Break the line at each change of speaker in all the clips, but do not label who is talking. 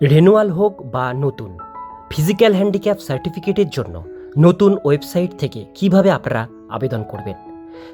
Renewal হোক বা নতুন, ফিজিক্যাল হ্যান্ডিক্যাপ সার্টিফিকেটের জন্য নতুন ওয়েবসাইট থেকে কীভাবে আপনারা আবেদন করবেন,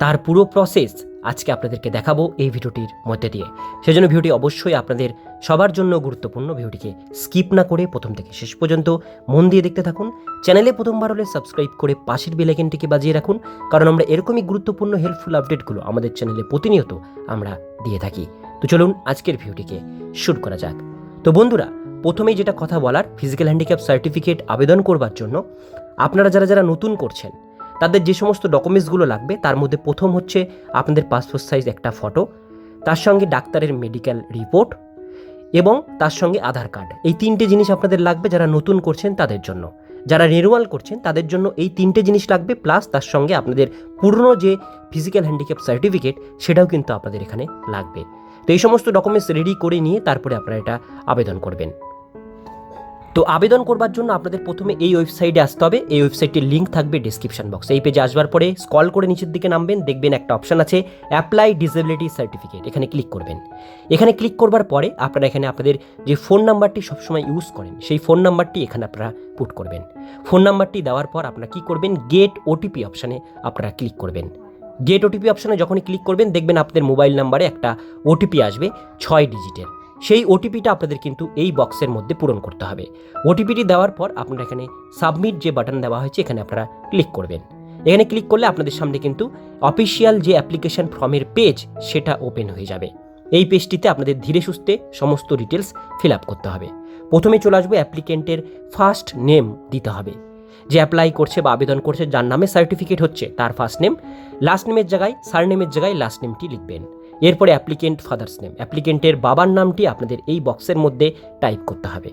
তার পুরো প্রসেস আজকে আপনাদেরকে দেখাবো এই ভিডিওটির মধ্যে দিয়ে। সেজন্য ভিডিওটি অবশ্যই আপনাদের সবার জন্য গুরুত্বপূর্ণ, ভিডিওটিকে স্কিপ না করে প্রথম থেকে শেষ পর্যন্ত মন দিয়ে দেখতে থাকুন। চ্যানেলে প্রথমবার হলে সাবস্ক্রাইব করে পাশের বেলাইকেনটিকে বাজিয়ে রাখুন, কারণ আমরা এরকমই গুরুত্বপূর্ণ, হেল্পফুল আপডেটগুলো আমাদের চ্যানেলে প্রতিনিয়ত আমরা দিয়ে থাকি। তো চলুন আজকের ভিডিওটিকে শুরু করা যাক। তো বন্ধুরা প্রথমেই যেটা কথা বলার ফিজিক্যাল হ্যান্ডিক্যাপ সার্টিফিকেট আবেদন করবার জন্য, আপনারা যারা যারা নতুন করছেন, তাদের যে সমস্ত ডকুমেন্টসগুলো লাগবে, তার মধ্যে প্রথম হচ্ছে আপনাদের পাসপোর্ট সাইজ একটা ফটো তার সঙ্গে ডাক্তারের মেডিকেল রিপোর্ট এবং তার সঙ্গে আধার কার্ড এই তিনটে জিনিস আপনাদের লাগবে যারা নতুন করছেন তাদের জন্য। যারা রিনুয়াল করছেন তাদের জন্য এই তিনটে জিনিস লাগবে প্লাস তার সঙ্গে আপনাদের পুরনো যে ফিজিক্যাল হ্যান্ডিক্যাপ সার্টিফিকেট সেটাও কিন্তু আপনাদের এখানে লাগবে। তো এই সমস্ত ডকুমেন্টস রেডি করে নিয়ে তারপরে আপনারা এটা আবেদন করবেন। তো আবেদন করবার জন্য আপনাদের প্রথমে এই ওয়েবসাইটে আসতে হবে। এই ওয়েবসাইটের লিঙ্ক থাকবে ডিসক্রিপশন বক্স এই পেজে আসবার পরে স্কল করে নিচের দিকে নামবেন, দেখবেন একটা অপশন আছে অ্যাপ্লাই ডিসেবিলিটি সার্টিফিকেট এখানে ক্লিক করবেন। এখানে ক্লিক করবার পরে আপনারা এখানে আপনাদের যে ফোন নাম্বারটি সবসময় ইউজ করেন, সেই ফোন নাম্বারটি এখানে আপনারা পুট করবেন। ফোন নাম্বারটি দেওয়ার পর আপনারা কি করবেন? গেট ওটিপি অপশানে আপনারা ক্লিক করবেন। গেট ওটিপি অপশানে যখনই ক্লিক করবেন, দেখবেন আপনাদের মোবাইল নাম্বারে একটা ওটিপি আসবে, ছয় ডিজিটের সেই ওটিপিটা আপনাদের কিন্তু এই বক্সের মধ্যে পূরণ করতে হবে। ওটিপিটি দেওয়ার পর আপনারা এখানে সাবমিট যে বাটন দেওয়া হয়েছে, এখানে আপনারা ক্লিক করবেন। এখানে ক্লিক করলে আপনাদের সামনে কিন্তু অফিসিয়াল যে অ্যাপ্লিকেশন ফর্মের পেজ সেটা ওপেন হয়ে যাবে। এই পেজটিতে আপনাদের ধীরে সুস্থে সমস্ত ডিটেলস ফিল আপ করতে হবে। প্রথমে চলে আসব অ্যাপ্লিকেন্টের ফার্স্ট নেম দিতে হবে। যে অ্যাপ্লাই করছে বা আবেদন করছে, যার নামে সার্টিফিকেট হচ্ছে, তার ফার্স্ট নেম লাস্ট নেমের জায়গায় সার নেমের জায়গায় লাস্ট নেমটি লিখবেন। এরপরে অ্যাপ্লিকেন্ট ফাদার্স নেম। অ্যাপ্লিকেন্টের বাবার নামটি আপনাদের এই বক্সের মধ্যে টাইপ করতে হবে।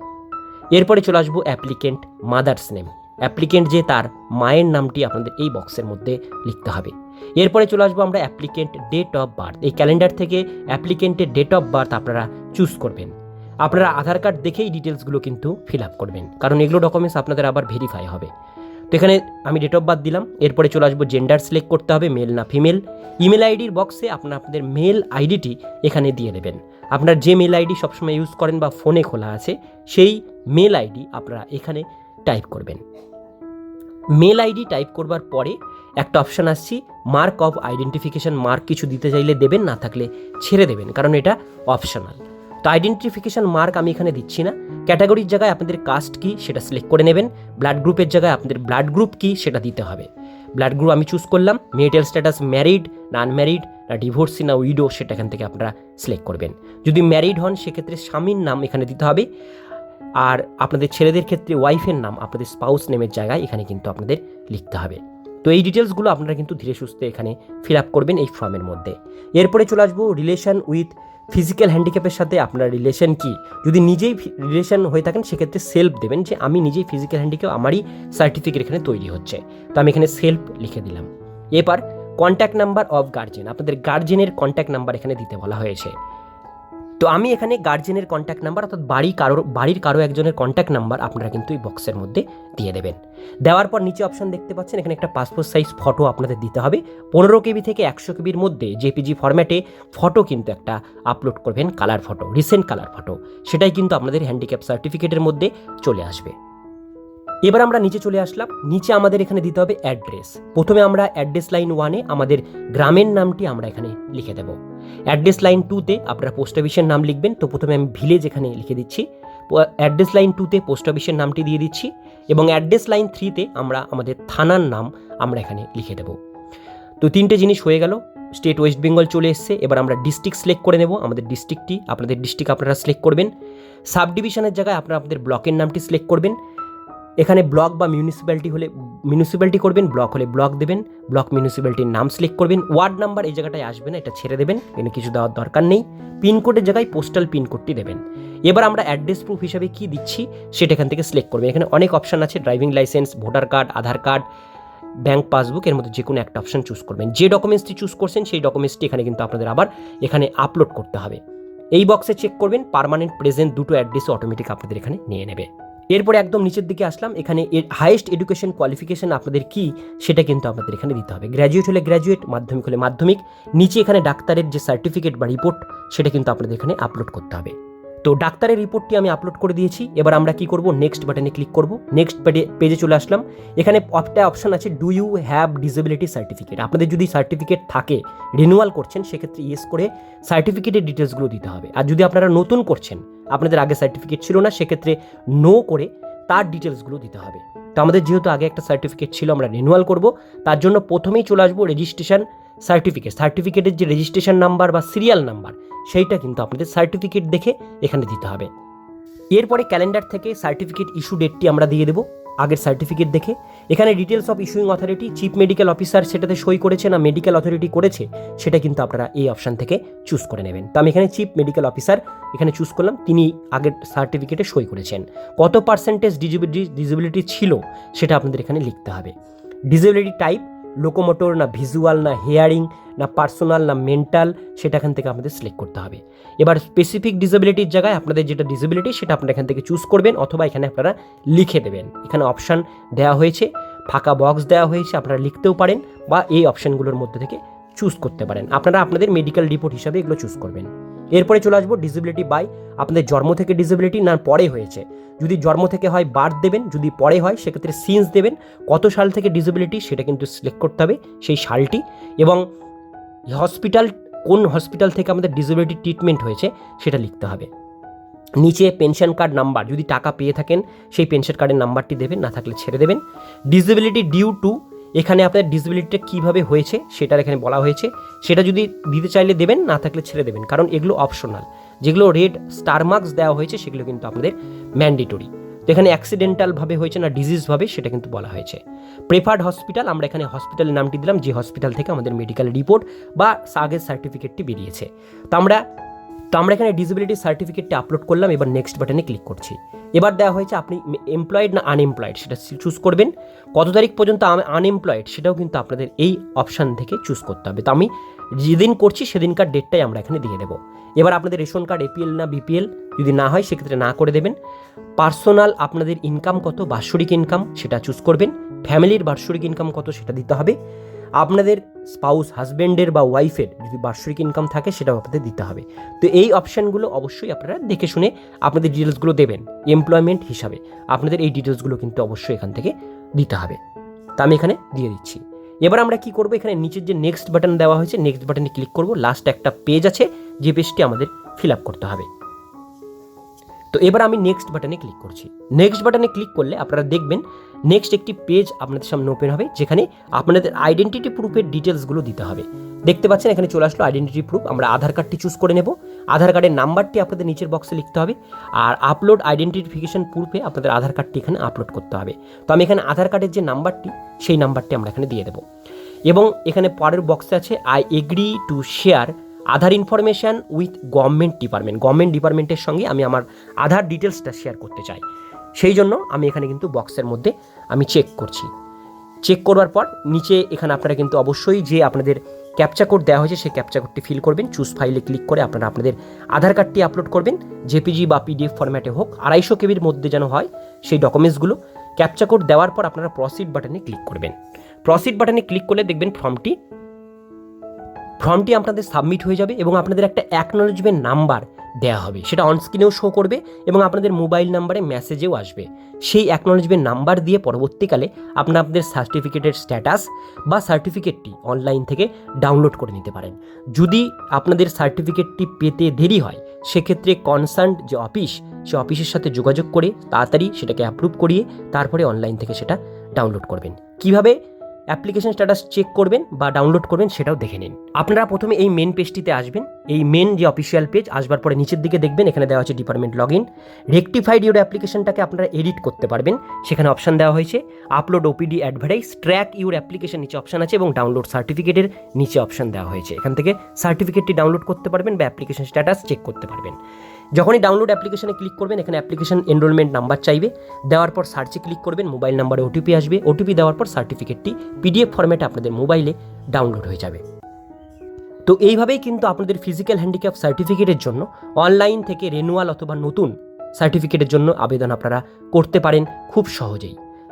এরপরে চলে আসব অ্যাপ্লিকেন্ট মাদার্স নেম। অ্যাপ্লিকেন্ট যে তার মায়ের নামটি আপনাদের এই বক্সের মধ্যে লিখতে হবে। এরপরে চলে আসব আমরা অ্যাপ্লিকেন্ট ডেট অফ বার্থ। এই ক্যালেন্ডার থেকে অ্যাপ্লিকেন্টের ডেট অফ বার্থ আপনারা চুজ করবেন। আপনারা আধার কার্ড দেখেই ডিটেলসগুলো কিন্তু ফিল আপ করবেন। কারণ এগুলো ডকুমেন্টস আপনাদের আবার ভেরিফাই হবে। তো এখানে আমি ডেট অফ বার্থ দিলাম, এরপরে চলে আসব জেন্ডার সিলেক্ট করতে হবে মেল না ফিমেল ইমেল আইডির বক্সে আপনার আপনাদের মেল আইডিটি এখানে দিয়ে দেবেন। আপনার যে মেল আইডি সবসময় ইউজ করেন বা ফোনে খোলা আছে, সেই মেল আইডি আপনারা এখানে টাইপ করবেন। মেল আইডি টাইপ করবার পরে একটা অপশান আসছি মার্ক অফ আইডেন্টিফিকেশন মার্ক কিছু দিতে চাইলে দেবেন, না থাকলে ছেড়ে দেবেন, কারণ এটা অপশনাল তো আইডেন্টিফিকেশন মার্ক আমি এখানে দিচ্ছি না। ক্যাটাগরির জায়গায় আপনাদের কাস্ট কি সেটা সিলেক্ট করে নেবেন। ব্লাড গ্রুপের জায়গায় আপনাদের ব্লাড গ্রুপ কি সেটা দিতে হবে। ব্লাড গ্রুপ আমি চুজ করলাম মেরিটাল স্ট্যাটাস ম্যারিড না আনম্যারিড না ডিভোর্সি না উইডো সেটা এখান থেকে আপনারা সিলেক্ট করবেন। যদি ম্যারিড হন সেক্ষেত্রে স্বামীর নাম এখানে দিতে হবে। আর আপনাদের ছেলেদের ক্ষেত্রে ওয়াইফের নাম আপনাদের স্পাউস নেমের জায়গায় এখানে কিন্তু আপনাদের লিখতে হবে। তো এই ডিটেলসগুলো আপনারা কিন্তু ধীরে সুস্থে এখানে ফিল আপ করবেন এই ফর্মের মধ্যে। এরপরে চলে আসব রিলেশন উইথ ফিজিক্যাল হ্যান্ডিক্যাপের সাথে আপনার রিলেশন কি? যদি নিজেই রিলেশন হয়ে থাকেন, সেক্ষেত্রে সেলফ দেবেন যে, আমি নিজেই ফিজিক্যাল হ্যান্ডিক্যাপ আমারই সার্টিফিকেট এখানে তৈরি হচ্ছে। তো আমি এখানে সেলফ লিখে দিলাম। এবার কন্ট্যাক্ট নাম্বার অফ গার্জেন আপনাদের গার্জেনের কন্ট্যাক্ট নাম্বার এখানে দিতে বলা হয়েছে। তো আমি এখানে গার্জেনের কন্ট্যাক্ট নাম্বার অর্থাৎ বাড়ি কারোর, বাড়ির কারও একজনের কন্ট্যাক্ট নাম্বার আপনারা কিন্তু এই বক্সের মধ্যে দিয়ে দেবেন। দেওয়ার পর নিচে অপশন দেখতে পাচ্ছেন, এখানে একটা পাসপোর্ট সাইজ ফটো আপনাদের দিতে হবে। পনেরো কেবি থেকে একশো কেবির মধ্যে জেপিজি ফরম্যাটে ফটো কিন্তু একটা আপলোড করবেন colour photo recent colour photo সেটাই কিন্তু আপনাদের হ্যান্ডিক্যাপ সার্টিফিকেটের মধ্যে চলে আসবে। এবার আমরা নিচে চলে আসলাম। নিচে আমাদের এখানে দিতে হবে অ্যাড্রেস। প্রথমে আমরা অ্যাড্রেস লাইন ওয়ানে আমাদের গ্রামের নামটি আমরা এখানে লিখে দেব। অ্যাড্রেস লাইন টুতে আপনারা পোস্ট অফিসের নাম লিখবেন। তো প্রথমে আমি ভিলেজ এখানে লিখে দিচ্ছি। অ্যাড্রেস লাইন টুতে পোস্ট অফিসের নামটি দিয়ে দিচ্ছি। এবং অ্যাড্রেস লাইন থ্রিতে আমরা আমাদের থানার নাম আমরা এখানে লিখে দেব। তো তিনটে জিনিস হয়ে গেল। স্টেট ওয়েস্ট বেঙ্গল চলে এসছে। এবার আমরা ডিস্ট্রিক্ট সিলেক্ট করে নেব। আমাদের ডিস্ট্রিক্টটি আপনাদের ডিস্ট্রিক্ট আপনারা সিলেক্ট করবেন। সাব ডিভিশনের জায়গায় আপনারা আপনাদের ব্লকের নামটি সিলেক্ট করবেন। এখানে ব্লক বা মিউনিসিপ্যালিটি হলে, মিউনিসিপ্যালিটি করবেন, ব্লক হলে ব্লক দেবেন, ব্লক মিউনিসিপ্যালিটির নাম সিলেক্ট করবেন, ওয়ার্ড নাম্বার এই জায়গাটায় আসবে না, এটা ছেড়ে দেবেন, এখানে কিছু দেওয়ার দরকার নেই পিনকোডের জায়গায় পোস্টাল পিনকোডটি দেবেন। এবার আমরা অ্যাড্রেস প্রুফ হিসাবে কি দিচ্ছি, সেটা এখান থেকে সিলেক্ট করবেন। এখানে অনেক অপশান আছে driving licence voter card Aadhaar card bank passbook এর মধ্যে যে কোনো একটা অপশন চুজ করবেন। যে ডকুমেন্টসটি চুজ করছেন, সেই ডকুমেন্টসটি এখানে কিন্তু আপনাদের আবার এখানে আপলোড করতে হবে। এই বক্সে চেক করবেন পারমানেন্ট প্রেজেন্ট দুটো অ্যাড্রেসও অটোমেটিক আপনাদের এখানে নিয়ে নেবে। এরপরে একদম নিচের দিকে আসলাম। এখানে এর হাইয়েস্ট এডুকেশন কোয়ালিফিকেশন আপনাদের কি, সেটা কিন্তু আপনাদের এখানে দিতে হবে। গ্র্যাজুয়েট হলে গ্র্যাজুয়েট মাধ্যমিক হলে মাধ্যমিক। নিচে এখানে ডাক্তারের যে সার্টিফিকেট বা রিপোর্ট সেটা কিন্তু আপনাদের এখানে আপলোড করতে হবে। তো ডাক্তারের রিপোর্টটি আমি আপলোড করে দিয়েছি। এবার আমরা কি করব? নেক্সট বাটনে ক্লিক করব। নেক্সট পেজে চলে আসলাম। এখানে একটা অপশন আছে do you have disability certificate আপনাদের যদি সার্টিফিকেট থাকে রিনিউয়াল করছেন, সেক্ষেত্রে ইয়েস করে সার্টিফিকেটের ডিটেলসগুলো দিতে হবে। আর যদি আপনারা নতুন করছেন আপনাদের আগে সার্টিফিকেট ছিল না, সেক্ষেত্রে নো করে তার ডিটেলসগুলো দিতে হবে। তো আমাদের যেহেতু আগে একটা সার্টিফিকেট ছিল, আমরা রিনুয়াল করব, তার জন্য প্রথমেই চলে আসব রেজিস্ট্রেশন সার্টিফিকেট সার্টিফিকেটের যে রেজিস্ট্রেশন নাম্বার বা সিরিয়াল নাম্বার সেইটা কিন্তু আপনাদের সার্টিফিকেট দেখে এখানে দিতে হবে। এরপরে ক্যালেন্ডার থেকে সার্টিফিকেট ইস্যু ডেটটি আমরা দিয়ে দেবো। আগের সার্টিফিকেট দেখে। এখানে details of issuing authority chief medical officer সেটাতে সই করেছে না মেডিকেল অথরিটি করেছে, সেটা কিন্তু আপনারা এই অপশান থেকে চুজ করে নেবেন। তো আমি এখানে চিফ মেডিকেল অফিসার এখানে চুজ করলাম, তিনি আগের সার্টিফিকেটে সই করেছেন। কত পার্সেন্টেজ ডিজিবিলিটি ডিজিবিলিটি ছিল, সেটা আপনাদের এখানে লিখতে হবে। ডিজেবিলিটি টাইপ লোকোমোটর, না ভিজুয়াল, না হেয়ারিং, না পার্সোনাল, না মেন্টাল সেটা এখান থেকে আমাদের সিলেক্ট করতে হবে। এবার স্পেসিফিক ডিসেবিলিটির জায়গায় আপনাদের যেটা ডিসেবিলিটি সেটা আপনারা এখান থেকে চুজ করবেন অথবা এখানে আপনারা লিখে দেবেন। এখানে অপশান দেওয়া হয়েছে, ফাঁকা বক্স দেওয়া হয়েছে, আপনারা লিখতেও পারেন বা এই অপশানগুলোর মধ্যে থেকে চুজ করতে পারেন। আপনারা আপনাদের মেডিকেল রিপোর্ট হিসাবে এগুলো চুজ করবেন। এরপরে চলে আসব ডিসেবিলিটি বাই আপনাদের জন্ম থেকে ডিসেবিলিটি না, পরে হয়েছে। যদি জন্ম থেকে হয় বার্থ দেবেন, যদি পরে হয়, সেক্ষেত্রে সিন্স দেবেন। কত সাল থেকে ডিসেবিলিটি সেটা কিন্তু সিলেক্ট করতে হবে সেই সালটি। এবং হসপিটাল কোন হসপিটাল থেকে আমাদের ডিসেবিলিটি ট্রিটমেন্ট হয়েছে, সেটা লিখতে হবে। নিচে পেনশন কার্ড নাম্বার যদি টাকা পেয়ে থাকেন, সেই পেনশন কার্ডের নাম্বারটি দেবেন, না থাকলে ছেড়ে দেবেন। ডিসেবিলিটি ডিউ টু এখানে আপনার ডিসেবিলিটিটা কীভাবে হয়েছে সেটার এখানে বলা হয়েছে। সেটা যদি দিতে চাইলে দেবেন, না থাকলে ছেড়ে দেবেন, কারণ এগুলো অপশনাল যেগুলো রেড স্টার মার্কস দেওয়া হয়েছে, সেগুলো কিন্তু আপনাদের ম্যান্ডেটরি তো এখানে অ্যাক্সিডেন্টালভাবে হয়েছে না ডিজিজভাবে সেটা কিন্তু বলা হয়েছে। প্রেফার্ড হসপিটাল আমরা এখানে হসপিটালের নামটি দিলাম, যে হসপিটাল থেকে আমাদের মেডিকেল রিপোর্ট বা আগের সার্টিফিকেটটি বেরিয়েছে। তো আমরা তো আমরা এখানে ডিসেবিলিটি সার্টিফিকেটটি আপলোড করলাম, এবার নেক্সট বাটনে ক্লিক করছি। এবার দেওয়া হয়েছে আপনি এমপ্লয়েড না আনএমপ্লয়েড সেটা চুজ করবেন। কত তারিখ পর্যন্ত আমি আনএমপ্লয়েড সেটাও কিন্তু আপনাদের এই অপশান থেকে চুজ করতে হবে। তো আমি যেদিন করছি সেদিনকার ডেটটাই আমরা এখানে দিয়ে দেবো। এবার আপনাদের রেশন কার্ড এপিএল না বিপিএল যদি না হয়, সেক্ষেত্রে না করে দেবেন। পার্সোনাল আপনাদের ইনকাম কত? বাৎসরিক ইনকাম সেটা চুজ করবেন। ফ্যামিলির বাৎসরিক ইনকাম কত? সেটা দিতে হবে। আপনাদের স্পাউস হাজব্যান্ডের বা ওয়াইফের যদি বার্ষিক ইনকাম থাকে, সেটাও আপনাদের দিতে হবে। তো এই অপশানগুলো অবশ্যই আপনারা দেখে শুনে আপনাদের ডিটেলসগুলো দেবেন এমপ্লয়মেন্ট হিসাবে। আপনাদের এই ডিটেলসগুলো কিন্তু অবশ্যই এখান থেকে দিতে হবে। তা আমি এখানে দিয়ে দিচ্ছি। এবার আমরা কি করব? এখানে নিচের যে নেক্সট বাটন দেওয়া হয়েছে নেক্সট বাটনে ক্লিক করব। লাস্ট একটা পেজ আছে, যে পেজটি আমাদের ফিল আপ করতে হবে। তো এবার আমি নেক্সট বাটনে ক্লিক করছি। নেক্সট বাটনে ক্লিক করলে আপনারা দেখবেন নেক্সট একটি পেজ আপনাদের সামনে ওপেন হবে, যেখানে আপনাদের আইডেন্টিটি প্রুফের ডিটেলসগুলো দিতে হবে। দেখতে পাচ্ছেন এখানে চলে আসলো আইডেন্টিটি প্রুফ আমরা আধার কার্ডটি চুজ করে নেব। আধার কার্ডের নাম্বারটি আপনাদের নিচের বক্সে লিখতে হবে, আর আপলোড আইডেন্টিফিকেশন প্রুফে আপনাদের আধার কার্ডটি এখানে আপলোড করতে হবে। তো আমি এখানে আধার কার্ডের যে নাম্বারটি সেই নাম্বারটি আমরা এখানে দিয়ে দেবো। এবং এখানে পরের বক্সে আছে I agree to share Aadhaar information with government department. Government ডিপার্টমেন্টের সঙ্গে আমি আমার আধার ডিটেলসটা শেয়ার করতে চাই। সেই জন্য আমি এখানে কিন্তু বক্সের মধ্যে আমি চেক করছি। চেক করবার পর নিচে এখানে আপনারা কিন্তু অবশ্যই যে আপনাদের ক্যাপচা কোড দেওয়া হয়েছে, সেই ক্যাপচা কোডটি ফিল করবেন। চুজ ফাইলে ক্লিক করে আপনারা আপনাদের আধার কার্ডটি আপলোড করবেন। জেপিজি বা পিডিএফ ফরম্যাটে হোক, আড়াইশো কেবির মধ্যে যেন হয়, সেই ডকুমেন্টসগুলো ক্যাপচা কোড দেওয়ার পর আপনারা প্রসিড বাটনে ক্লিক করবেন। প্রসিড বাটনে ক্লিক করলে দেখবেন ফর্মটি ফর্মটি আপনাদের সাবমিট হয়ে যাবে এবং আপনাদের একটা অ্যাকনোলজমেন্ট নাম্বার দেওয়া হবে। সেটা অনস্ক্রিনেও শো করবে এবং আপনাদের মোবাইল নাম্বারে মেসেজেও আসবে। সেই অ্যাকনোলজমেন্ট নাম্বার দিয়ে পরবর্তীকালে আপনারা আপনাদের সার্টিফিকেটের স্ট্যাটাস বা সার্টিফিকেটটি অনলাইন থেকে ডাউনলোড করে নিতে পারেন। যদি আপনাদের সার্টিফিকেটটি পেতে দেরি হয়, সেক্ষেত্রে কনসার্ন যে অফিস সে অফিসের সাথে যোগাযোগ করে তাড়াতাড়ি সেটাকে অ্যাপ্রুভ করিয়ে তারপরে অনলাইন থেকে সেটা ডাউনলোড করবেন। কীভাবে? অ্যাপ্লিকেশন স্ট্যাটাস চেক করবেন বা ডাউনলোড করবেন সেটাও দেখে নিন। আপনারা প্রথমে এই মেন পেজটিতে আসবেন। এই মেন যে অফিসিয়াল পেজ আসবার পরে নিচের দিকে দেখবেন, এখানে দেওয়া আছে department log in rectified your অ্যাপ্লিকেশনটাকে আপনারা এডিট করতে পারবেন। সেখানে অপশান দেওয়া হয়েছে upload OPD advertise track your application নিচে অপশান আছে এবং ডাউনলোড সার্টিফিকেটের নিচে অপশান দেওয়া হয়েছে। এখান থেকে সার্টিফিকেটটি ডাউনলোড করতে পারবেন বা অ্যাপ্লিকেশন স্ট্যাটাস চেক করতে পারবেন। যখনই ডাউনলোড অ্যাপ্লিকেশনে ক্লিক করবেন, এখানে অ্যাপ্লিকেশন এনরোলমেন্ট নাম্বার চাইবে, দেওয়ার পর সার্চে ক্লিক করবেন মোবাইল নাম্বারে ওটিপি আসবে ওটিপি দেওয়ার পর সার্টিফিকেটটি পিডিএফ ফরম্যাটে আপনাদের মোবাইলে ডাউনলোড হয়ে যাবে। তো এইভাবেই কিন্তু আপনাদের ফিজিক্যাল হ্যান্ডিক্যাপ সার্টিফিকেটের জন্য অনলাইন থেকে রেনুয়াল অথবা নতুন সার্টিফিকেটের জন্য আবেদন আপনারা করতে পারেন খুব সহজেই।